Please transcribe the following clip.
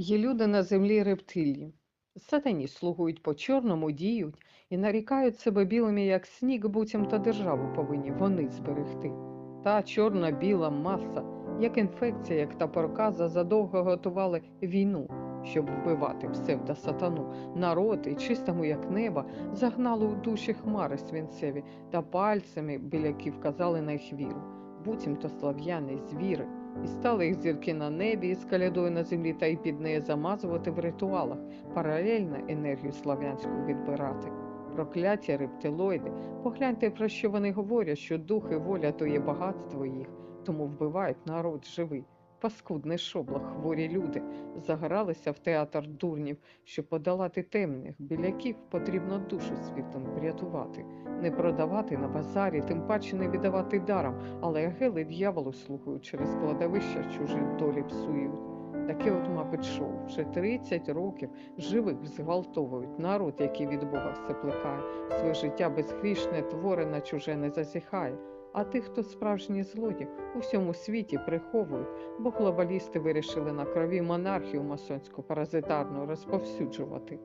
Є люди на землі рептилії. Сатані слугують по чорному, діють і нарікають себе білими, як сніг, буцімто державу повинні вони зберегти. Та чорна-біла маса, як інфекція, як та проказа, задовго готували війну, щоб вбивати псевдосатану. Народ і чистому, як неба, загнали у душі хмари свинцеві та пальцями біляки вказали на їх віру. Буцімто слав'яни, звіри, і стали їх зірки на небі і з калядою на землі та й під неї замазувати в ритуалах, паралельно енергію слав'янську відбирати. Прокляття рептилоїди, погляньте, про що вони говорять, що дух і воля то є багатство їх, тому вбивають народ живий. Паскудне шобло, хворі люди загралися в театр дурнів, щоб подолати темних біляків, потрібно душу світом врятувати, не продавати на базарі, тим паче не віддавати даром, але ангели дьяволу слухають через кладовища чужі долі псують. Таке от, мабуть, шоу. Вже 30 років живих зґвалтовують. Народ, який від Бога все плекає, своє життя безгрішне твори на чуже не засіхає. А тих, хто справжні злодії, у всьому світі приховують, бо глобалісти вирішили на крові монархію масонську паразитарну розповсюджувати.